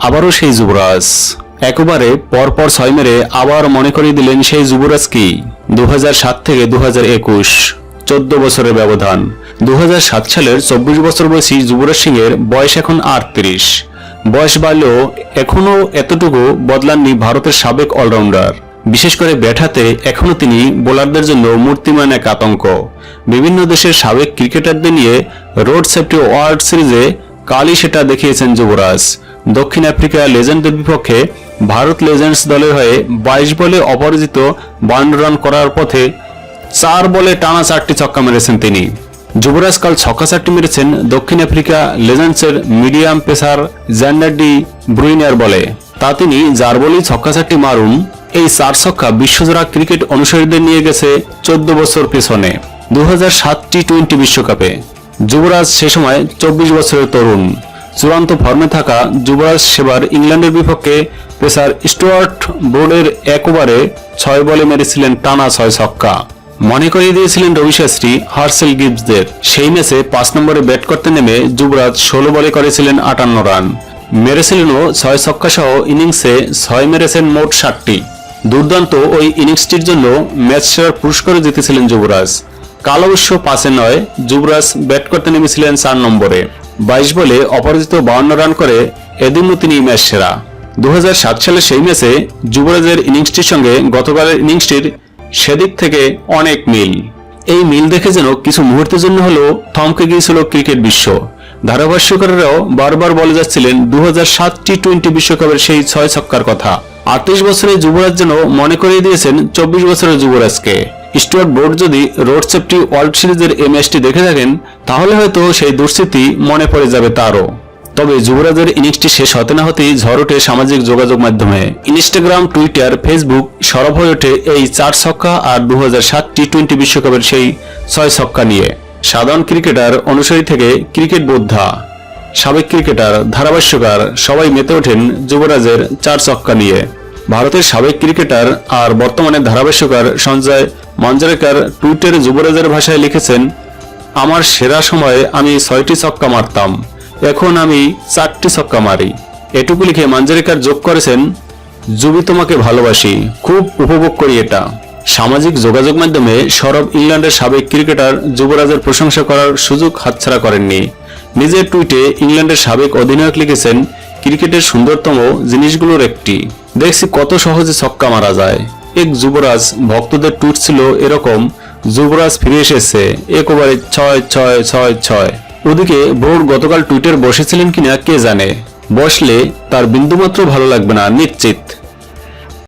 আবারও সেই যুবরাজ। একবারে, পরপর ছয় মেরে আবার মনে করিয়ে দিলেন সেই যুবরাজ কি? দু থেকে দু চোদ্দ বছরের ব্যবধান। দুহাজার সাত সালের চব্বিশ বছর বয়সী যুবরাজ সিং এর বয়স এখন আটত্রিশ। বয়স বাড়লেও এখনও এতটুকু বদলাননি ভারতের সাবেক অলরাউন্ডার। বিশেষ করে ব্যাটাতে এখনও তিনি বোলারদের জন্য মূর্তিমান এক আতঙ্ক। বিভিন্ন দেশের সাবেক ক্রিকেটারদের নিয়ে রোড সেফটি ওয়ার্ল্ড সিরিজে কালই সেটা দেখিয়েছেন যুবরাজ। দক্ষিণ আফ্রিকা লেজেন্ডের বিপক্ষে ভারত লেজেন্ডস দলের হয়ে বাইশ বলে অপরাজিত বান্ন রান করার পথে চার বলে টানা চারটি ছক্কা মেরেছেন তিনি। যুবরাজ কাল ছক্কা চারটি মেরেছেন দক্ষিণ আফ্রিকা লেজেন্ডসের মিডিয়াম পেসার জ্যান্ডার ডি ব্রুইনার বলে। তা তিনি যার বলেই ছক্কা চারটি মারুন, এই চার ছক্কা বিশ্বজোড়া ক্রিকেট অনুসারীদের নিয়ে গেছে চোদ্দ বছর পেছনে দু সাত টি টোয়েন্টি বিশ্বকাপে। যুবরাজ সে সময় চব্বিশ বছরের তরুণ। চূড়ান্ত ফর্মে থাকা যুবরাজ সেবার ইংল্যান্ডের বিপক্ষে পেসার স্টুয়ার্ট বোর্ডের এক ওভারে ছয় বলে মেরেছিলেন টানা ছয় ছক্কা। মনে করিয়ে দিয়েছিলেন রবি শাস্ত্রী হার্সেল গিবসদের। সেই ম্যাচে পাঁচ নম্বরে ব্যাট করতে নেমে যুবরাজ ষোলো বলে করেছিলেন আটান্ন রান। মেরেছিলেনও ছয় ছক্কা সহ ইনিংসে ছয় মেরেছেন মোট ষাটটি দুর্দান্ত ওই ইনিংসটির জন্য ম্যাচ সেরার পুরস্কারও জিতেছিলেন যুবরাজ। কাল অবশ্য পাশে নয় যুবরাজ ব্যাট করতে নেমেছিলেন চার নম্বরে। বাইশ বলে অপরাজিত বাউন্ন রান করে এদিনও তিনি ম্যাচ সেরা। দুহাজার সাত সালে সেই ম্যাচে যুবরাজের ইনিংসটির সঙ্গে গতকালের ইনিংসটির সেদিক থেকে অনেক মিল। এই মিল দেখে যেন কিছু মুহূর্তের জন্য হলেও থমকে গিয়েছিল ক্রিকেট বিশ্ব। ধারাভাষ্যকারেরাও বারবার বলে যাচ্ছিলেন দু টি টোয়েন্টি বিশ্বকাপের সেই ছয় ছক্কার কথা। আটত্রিশ বছরের যুবরাজ যেন মনে করিয়ে দিয়েছেন চব্বিশ বছরের যুবরাজকে। স্টুয়ার্ট বোর্ড যদি রোড সেফটি ওয়ার্ল্ড সিরিজের এই ম্যাচটি দেখে থাকেন, তাহলে হয়তো সেই দুঃস্মৃতি মনে পড়ে যাবে তারও। তবে যুবরাজের ইনিংসটি শেষ হতে না হতেই ঝড় ওঠে সামাজিক যোগাযোগ মাধ্যমে। ইনস্টাগ্রাম, টুইটার, ফেসবুক সরব হয়ে ওঠে এই চার ছক্কা আর দু টি টোয়েন্টি বিশ্বকাপের সেই ছয় ছক্কা নিয়ে। সাধারণ ক্রিকেটার অনুসারী থেকে ক্রিকেট বোদ্ধা। সাবেক ক্রিকেটার, ধারাভাষ্যকার, সবাই মেতে ওঠেন যুবরাজের চার ছক্কা নিয়ে। ভারতের সাবেক ক্রিকেটার আর বর্তমানে ধারাভাষ্যকার সঞ্জয় মঞ্জারেকার টুইটারে যুবরাজের ভাষায় লিখেছেন, আমার সেরা সময়ে আমি ছয়টি ছক্কা মারতাম, এখন আমি চারটি ছক্কা মারি। এটুকু লিখে মাঞ্জারিকার যোগ করেছেন জুবি তোমাকে ভালোবাসি, খুব উপভোগ করি এটা। সামাজিক যোগাযোগ মাধ্যমে সরব ইংল্যান্ডের সাবেক ক্রিকেটার যুবরাজের প্রশংসা করার সুযোগ হাতছাড়া করেননি। নিজের টুইটে ইংল্যান্ডের সাবেক অধিনায়ক লিখেছেন, ক্রিকেটের সুন্দরতম জিনিসগুলোর একটি। দেখছি কত সহজে ছক্কা মারা যায়। এক যুবরাজ ভক্তদের টুট ছিল এরকম। যুবরাজ ফিরে এসেছে এক ওভারে ছয় ছয় ছয় ছয়। ওদিকে বোর্ড গতকাল টুইটার বসেছিলেন কিনা কে জানে? বসলে তার বিন্দুমাত্র ভালো লাগবে না, নিশ্চিত।